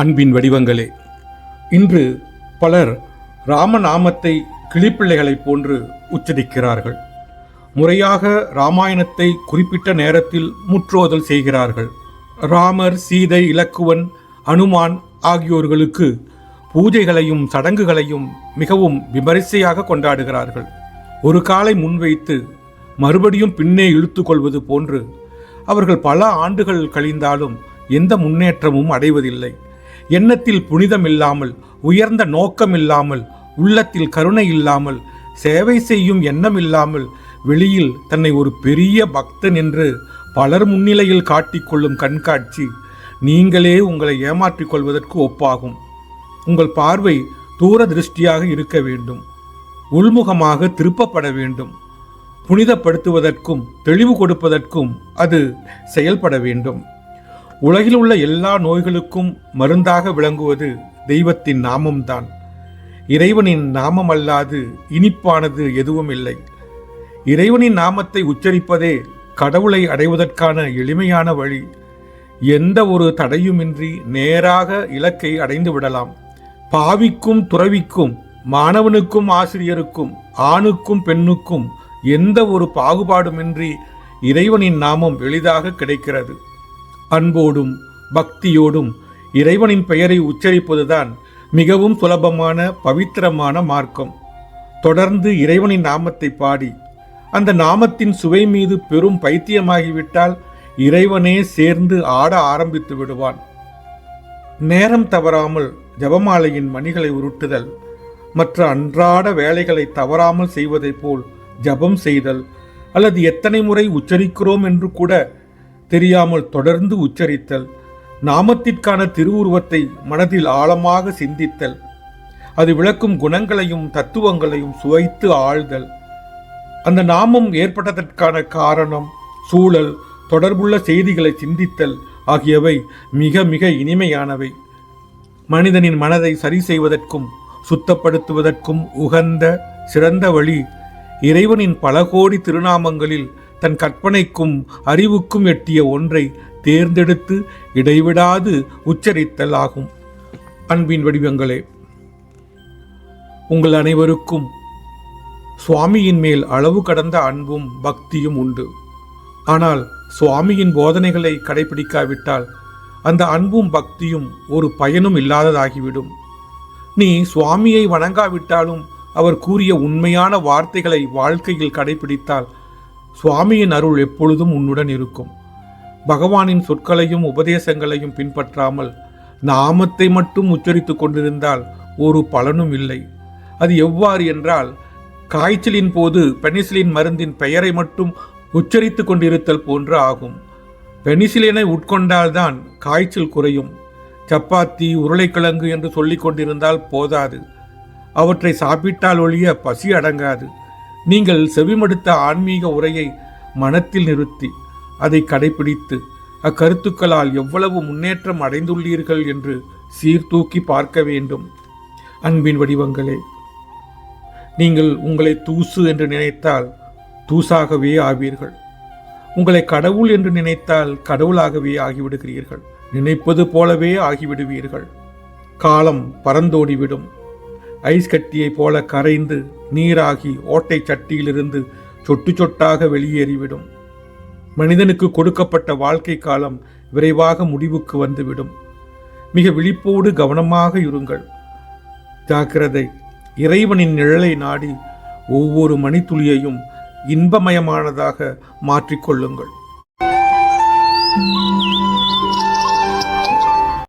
அன்பின் வடிவங்களே இன்று பலர் ராமநாமத்தை கிளிப்பிள்ளைகளைப் போன்று உச்சரிக்கிறார்கள். முறையாக ராமாயணத்தை குறிப்பிட்ட நேரத்தில் முற்றோதல் செய்கிறார்கள். ராமர் சீதை இலக்குவன் அனுமான் ஆகியோர்களுக்கு பூஜைகளையும் சடங்குகளையும் மிகவும் விமரிசையாக கொண்டாடுகிறார்கள். ஒரு காலை முன்வைத்து மறுபடியும் பின்னே இழுத்து கொள்வது போன்று அவர்கள் பல ஆண்டுகள் கழிந்தாலும் எந்த முன்னேற்றமும் அடைவதில்லை. எண்ணத்தில் புனிதம் இல்லாமல் உயர்ந்த நோக்கம் இல்லாமல் உள்ளத்தில் கருணை இல்லாமல் சேவை செய்யும் எண்ணம் இல்லாமல் வெளியில் தன்னை ஒரு பெரிய பக்தன் என்று பலர் முன்னிலையில் காட்டிக்கொள்ளும் கண்காட்சி நீங்களே உங்களை ஏமாற்றிக் கொள்வதற்கு ஒப்பாகும். உங்கள் பார்வை தூர திருஷ்டியாக இருக்க வேண்டும். உள்முகமாக திருப்பப்பட வேண்டும். புனிதப்படுத்துவதற்கும் தெளிவு கொடுப்பதற்கும் அது செயல்பட வேண்டும். உலகில் உள்ள எல்லா நோய்களுக்கும் மருந்தாக விளங்குவது தெய்வத்தின் நாமம்தான். இறைவனின் நாமம் அல்லாது இனிப்பானது எதுவும் இல்லை. இறைவனின் நாமத்தை உச்சரிப்பதே கடவுளை அடைவதற்கான எளிமையான வழி. எந்த ஒரு தடையுமின்றி நேராக இலக்கை அடைந்து விடலாம். பாவிக்கும் துறவிக்கும் மாணவனுக்கும் ஆசிரியருக்கும் ஆணுக்கும் பெண்ணுக்கும் எந்த ஒரு பாகுபாடுமின்றி இறைவனின் நாமம் எளிதாக கிடைக்கிறது. அன்போடும் பக்தியோடும் இறைவனின் பெயரை உச்சரிப்பதுதான் மிகவும் சுலபமான பவித்திரமான மார்க்கம். தொடர்ந்து இறைவனின் நாமத்தை பாடி அந்த நாமத்தின் சுவை மீது பெரும் பைத்தியமாகிவிட்டால் இறைவனே சேர்ந்து ஆட ஆரம்பித்து விடுவான். நேரம் தவறாமல் ஜபமாலையின் மணிகளை உருட்டுதல் மற்ற அன்றாட வேலைகளை தவறாமல் செய்வதைப் போல் ஜபம் செய்தல் அல்லது எத்தனை முறை உச்சரிக்கிறோம் என்று கூட தெரியாமல் தொடர்ந்து உச்சரித்தல் நாமத்திற்கான திருவுருவத்தை மனதில் ஆழமாக சிந்தித்தல் அது விளக்கும் குணங்களையும் தத்துவங்களையும் சுவைத்து ஆழ்தல். அந்த நாமம் ஏற்பட்டதற்கான காரணம் சூழல் தொடர்புள்ள செய்திகளை சிந்தித்தல் ஆகியவை மிக மிக இனிமையானவை. மனிதனின் மனதை சரி செய்வதற்கும் சுத்தப்படுத்துவதற்கும் உகந்த சிறந்த வழி இறைவனின் பல கோடி திருநாமங்களில் தன் கற்பனைக்கும் அறிவுக்கும் எட்டிய ஒன்றை தேர்ந்தெடுத்து இடைவிடாது உச்சரித்தல் ஆகும் அன்பின் வடிவங்களே உங்கள் அனைவருக்கும் சுவாமியின் மேல் அளவு கடந்த அன்பும் பக்தியும் உண்டு. ஆனால் சுவாமியின் போதனைகளை கடைபிடிக்காவிட்டால் அந்த அன்பும் பக்தியும் ஒரு பயனும் இல்லாததாகிவிடும். நீ சுவாமியை வணங்காவிட்டாலும் அவர் கூறிய உண்மையான வார்த்தைகளை வாழ்க்கையில் கடைபிடித்தால் சுவாமியின் அருள் எப்பொழுதும் உன்னுடன் இருக்கும். பகவானின் சொற்களையும் உபதேசங்களையும் பின்பற்றாமல் நாமத்தை மட்டும் உச்சரித்துக் கொண்டிருந்தால் ஒரு பலனும் இல்லை. அது எவ்வாறு என்றால் காய்ச்சலின் போது பெனிசிலின் மருந்தின் பெயரை மட்டும் உச்சரித்துக் கொண்டிருத்தல் போன்று ஆகும். பெனிசிலினை உட்கொண்டால்தான் காய்ச்சல் குறையும். சப்பாத்தி உருளைக்கிழங்கு என்று சொல்லிக் கொண்டிருந்தால் போதாது. அவற்றை சாப்பிட்டால் ஒழிய பசி அடங்காது. நீங்கள் செவிமடுத்த ஆன்மீக உரையை மனத்தில் நிறுத்தி அதை கடைபிடித்து அக்கருத்துக்களால் எவ்வளவு முன்னேற்றம் அடைந்துள்ளீர்கள் என்று சீர்தூக்கி பார்க்க வேண்டும். அன்பின் வடிவங்களே நீங்கள் உங்களை தூசு என்று நினைத்தால் தூசாகவே ஆவீர்கள். உங்களை கடவுள் என்று நினைத்தால் கடவுளாகவே ஆகிவிடுகிறீர்கள். நினைப்பது போலவே ஆகிவிடுவீர்கள். காலம் பறந்தோடிவிடும். ஐஸ் கட்டியைப் போல கரைந்து நீராகி ஓட்டை சட்டியிலிருந்து சொட்டு சொட்டாக வெளியேறிவிடும். மனிதனுக்கு கொடுக்கப்பட்ட வாழ்க்கை காலம் விரைவாக முடிவுக்கு வந்துவிடும். மிக விழிப்போடு கவனமாக இருங்கள். ஜாக்கிரதை. இறைவனின் நிழலை நாடி ஒவ்வொரு மணித்துளியையும் இன்பமயமானதாக மாற்றிக்கொள்ளுங்கள்.